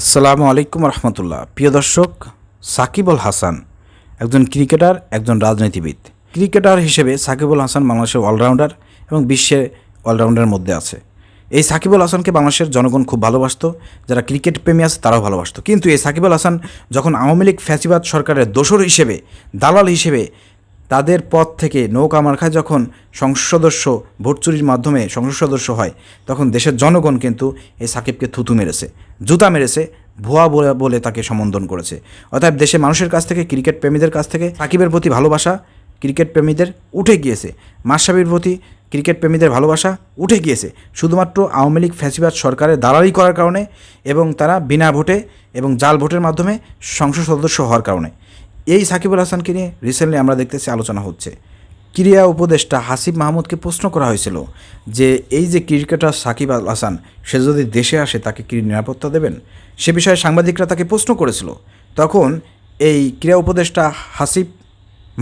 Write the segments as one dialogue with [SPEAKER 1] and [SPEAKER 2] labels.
[SPEAKER 1] আসসালামু আলাইকুম রহমতুল্লাহ। প্রিয় দর্শক, সাকিব আল হাসান একজন ক্রিকেটার, একজন রাজনীতিবিদ। ক্রিকেটার হিসেবে সাকিবুল হাসান বাংলাদেশের অলরাউন্ডার এবং বিশ্বের অলরাউন্ডারের মধ্যে আছে। এই সাকিব আল হাসানকে বাংলাদেশের জনগণ খুব ভালোবাসত, যারা ক্রিকেট প্রেমী আছে তারাও ভালোবাসত। কিন্তু এই সাকিব আল হাসান যখন আওয়ামী লীগ ফ্যাসিবাদ সরকারের দোসর হিসেবে, দালাল হিসেবে তাদের পদ থেকে নৌকা মার্খায় যখন সংসদ সদস্য ভোট চুরির মাধ্যমে সংসদ সদস্য হয়, তখন দেশের জনগণ কিন্তু এই সাকিবকে থুতু মেরেছে, জুতা মেরেছে, ভুয়া বলে বলে তাকে সম্বোধন করেছে। অর্থাৎ দেশের মানুষের কাছ থেকে, ক্রিকেট প্রেমীদের কাছ থেকে সাকিবের প্রতি ভালোবাসা ক্রিকেট প্রেমীদের উঠে গিয়েছে। মাসাবির প্রতি ক্রিকেট প্রেমীদের ভালোবাসা উঠে গিয়েছে। শুধুমাত্র আওয়ামী লীগ ফ্যাসিবাদ সরকারের দালালি করার কারণে এবং তারা বিনা ভোটে এবং জাল ভোটের মাধ্যমে সংসদ সদস্য হওয়ার কারণে। এই সাকিবুল হাসানকে নিয়ে রিসেন্টলি আমরা দেখতেছি আলোচনা হচ্ছে। ক্রীড়া উপদেষ্টা হাসিব মাহমুদকে প্রশ্ন করা হয়েছিল যে, এই যে ক্রিকেটার সাকিব আল হাসান, সে যদি দেশে আসে, তাকে কি নিরাপত্তা দেবেন? সে বিষয়ে সাংবাদিকরা তাকে প্রশ্ন করেছিল। তখন এই ক্রীড়া উপদেষ্টা হাসিব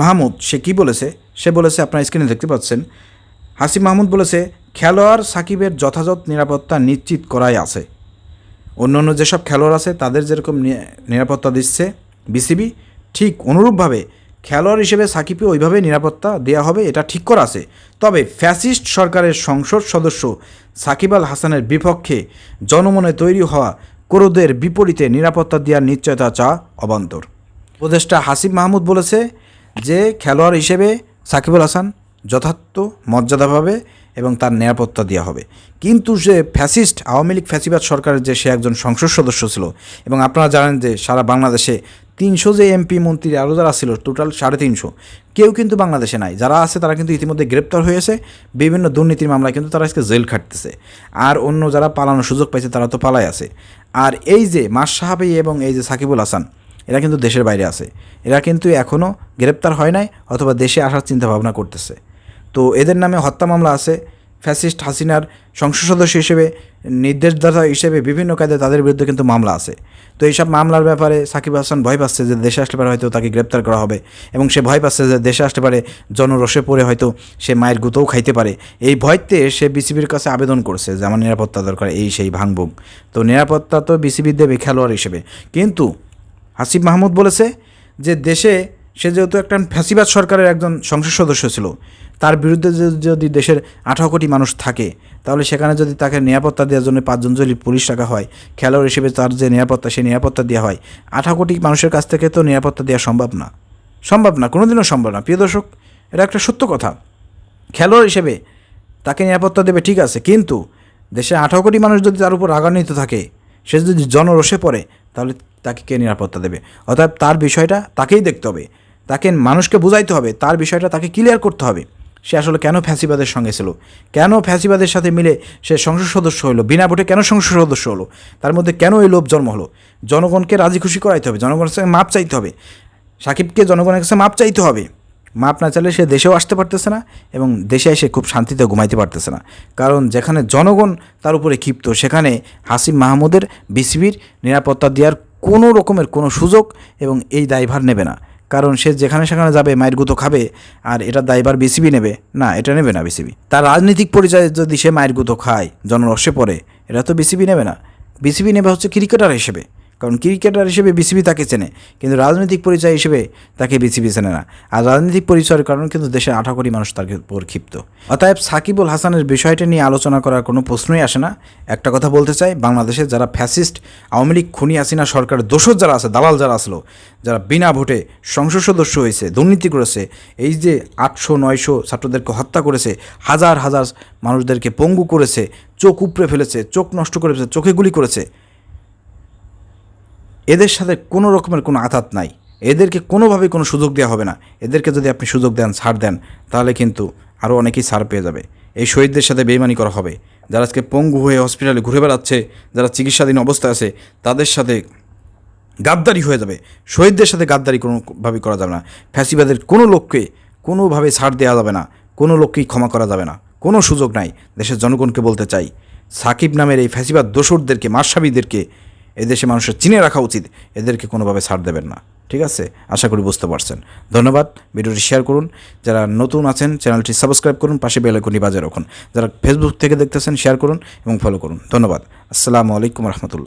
[SPEAKER 1] মাহমুদ, সে কি বলেছে? সে বলেছে, আপনার স্ক্রিনে দেখতে পাচ্ছেন, হাসিব মাহমুদ বলেছে, খেলোয়াড় সাকিবের যথাযথ নিরাপত্তা নিশ্চিত করাই আছে। অন্য অন্য যেসব খেলোয়াড় আছে, তাদের যেরকম নিরাপত্তা দিচ্ছে, বিসিবি ঠিক অনুরূপভাবে খেলোয়াড় হিসেবে সাকিবকে ওইভাবে নিরাপত্তা দেওয়া হবে, এটা ঠিক করা আছে। তবে ফ্যাসিস্ট সরকারের সংসদ সদস্য সাকিব আল হাসানের বিপক্ষে জনমনে তৈরি হওয়া ক্রোধের বিপরীতে নিরাপত্তা দেওয়ার নিশ্চয়তা চা অবান্তর। উপদেষ্টা হাসিব মাহমুদ বলেছে যে, খেলোয়াড় হিসেবে সাকিবুল হাসান যথার্থ মর্যাদাভাবে এবং তার নিরাপত্তা দেওয়া হবে। কিন্তু সে ফ্যাসিস্ট, আওয়ামী লীগ ফ্যাসিবাদ সরকারের যে সে একজন সংসদ সদস্য ছিল, এবং আপনারা জানেন যে সারা বাংলাদেশে তিনশো যে এমপি মন্ত্রী আরও যারা ছিল টোটাল সাড়ে তিনশো। কেউ কিন্তু বাংলাদেশে নাই। যারা আছে তারা কিন্তু ইতিমধ্যে গ্রেপ্তার হয়েছে। বিভিন্ন দুর্নীতির মামলায় কিন্তু তারা আজকে জেল খাটতেছে। আর অন্য যারা পালানোর সুযোগ পাইছে তারা তো পালাই আছে। আর এই যে মাস সাহাবি এবং এই যে সাকিবুল হাসান, এরা কিন্তু দেশের বাইরে আছে। এরা কিন্তু এখনও গ্রেপ্তার হয় নাই অথবা দেশে আসার চিন্তা ভাবনা করতেছে। তো এদের নামে হত্যা মামলা আছে। ফ্যাসিস্ট হাসিনার সংসদ সদস্য হিসেবে, নির্দেশদাতা হিসেবে বিভিন্ন কায়দে তাদের বিরুদ্ধে কিন্তু মামলা আছে। তো এইসব মামলার ব্যাপারে সাকিব হাসান ভয় পাচ্ছে যে দেশে আসতে পারে হয়তো তাকে গ্রেপ্তার করা হবে এবং সে ভয় পাচ্ছে যে দেশে আসতে পারে জনরসে পড়ে হয়তো সে মায়ের গুঁতোও খাইতে পারে। এই ভয়তে সে বিসিবির কাছে আবেদন করছে যে আমার নিরাপত্তা দরকার, এই সেই ভাঙবুক। তো নিরাপত্তা তো বিসিবি দেবে খেলোয়াড় হিসেবে। কিন্তু হাসিব মাহমুদ বলেছে যে দেশে সে যেহেতু একটা ফ্যাসিবাদ সরকারের একজন সংসদ সদস্য ছিল তার বিরুদ্ধে যদি দেশের আঠারো কোটি মানুষ থাকে, তাহলে সেখানে যদি তাকে নিরাপত্তা দেওয়ার জন্য পাঁচজন যদি পুলিশ রাখা হয়, খেলোয়াড় হিসেবে তার যে নিরাপত্তা, সেই নিরাপত্তা দেওয়া হয়, আঠারো কোটি মানুষের কাছ থেকে তো নিরাপত্তা দেওয়া সম্ভব না। সম্ভব না, কোনোদিনও সম্ভব না। প্রিয় দর্শক, এটা একটা সত্য কথা। খেলোয়াড় হিসেবে তাকে নিরাপত্তা দেবে ঠিক আছে, কিন্তু দেশে আঠারো কোটি মানুষ যদি তার উপর রাগান্বিত থাকে, সে যদি জনরসে পড়ে, তাহলে তাকে কে নিরাপত্তা দেবে? অর্থাৎ তার বিষয়টা তাকেই দেখতে হবে। তাকে মানুষকে বুঝাইতে হবে, তার বিষয়টা তাকে ক্লিয়ার করতে হবে। সে আসলে কেন ফ্যাসিবাদের সঙ্গে ছিল? কেন ফ্যাসিবাদের সাথে মিলে সে সংসদ সদস্য হলো? বিনা ভোটে কেন সংসদ সদস্য হলো? তার মধ্যে কেন এই লোভ জন্ম হলো? জনগণকে রাজি খুশি করাইতে হবে, জনগণের সঙ্গে মাপ চাইতে হবে। সাকিবকে জনগণের কাছে মাপ চাইতে হবে। মাপ না চাইলে সে দেশেও আসতে পারতেছে না এবং দেশে এসে খুব শান্তিতে ঘুমাইতে পারতেছে না। কারণ যেখানে জনগণ তার উপরে ক্ষিপ্ত, সেখানে হাসিম মাহমুদের, বিসিবির নিরাপত্তা দেওয়ার কোনো রকমের কোনো সুযোগ এবং এই দায়ভার নেবে না। কারণ সে যেখানে সেখানে যাবে, মায়ের গুঁতো খাবে, আর এটা দায়বার বিসিবি নেবে। না, এটা নেবে না বিসিবি তার রাজনৈতিক পরিচয়ে যদি সে মায়ের গুঁতো খায় জনরসে পড়ে, এটা তো বিসিবি নেবে না। বিসিবি নেবে হচ্ছে ক্রিকেটার হিসেবে। কারণ ক্রিকেটার হিসেবে বিসিবি তাকে চেনে, কিন্তু রাজনৈতিক পরিচয় হিসেবে তাকে বিসিবি চেনে না। আর রাজনৈতিক পরিচয়ের কারণে কিন্তু দেশের আঠা কোটি মানুষ তার উপর ক্ষিপ্ত। অতএব সাকিবুল হাসানের বিষয়টি নিয়ে আলোচনা করার কোনো প্রশ্নই আসে না। একটা কথা বলতে চাই, বাংলাদেশে যারা ফ্যাসিস্ট, আওয়ামী লীগ, খুনি, হাসিনা সরকার, দোষর যারা আছে, দালাল যারা আসলো, যারা বিনা ভোটে সংসদ সদস্য হয়েছে, দুর্নীতি করেছে, এই যে আটশো, নয়শো ছাত্রদেরকে হত্যা করেছে, হাজার হাজার মানুষদেরকে পঙ্গু করেছে, চোখ উপড়ে ফেলেছে, চোখ নষ্ট করে ফেলেছে, চোখে গুলি করেছে এদের সাথে কোনো রকমের কোনো আঘাত নাই। এদেরকে কোনোভাবেই কোনো সুযোগ দেওয়া হবে না। এদেরকে যদি আপনি সুযোগ দেন, ছাড় দেন, তাহলে কিন্তু আরও অনেকেই ছাড় পেয়ে যাবে। এই শহীদদের সাথে বেইমানি করা হবে। যারা আজকে পঙ্গু হয়ে হসপিটালে ঘুরে বেড়াচ্ছে, যারা চিকিৎসাধীন অবস্থায় আছে, তাদের সাথে গাদ্দারি হয়ে যাবে। শহীদদের সাথে গাদ্দারি কোনোভাবে করা যাবে না। ফ্যাসিবাদের কোনো লোককে কোনোভাবে ছাড় দেওয়া যাবে না। কোনো লোককেই ক্ষমা করা যাবে না। কোনো সুযোগ নাই। দেশের জনগণকে বলতে চাই, সাকিব নামের এই ফ্যাসিবাদ দোসরদেরকে মাসাবিদেরকে এদেশে মানুষের চিনে রাখা উচিত। এদেরকে কোনোভাবে ছাড় দেবেন না। ঠিক আছে? আশা করি বুঝতে পারছেন। ধন্যবাদ। ভিডিওটি শেয়ার করুন। যারা নতুন আছেন, চ্যানেলটি সাবস্ক্রাইব করুন, পাশে বেলাইকনি বাজে রাখুন। যারা ফেসবুক থেকে দেখতেছেন, শেয়ার করুন এবং ফলো করুন। ধন্যবাদ। আসসালামু আলাইকুম রহমতুল্লাহ।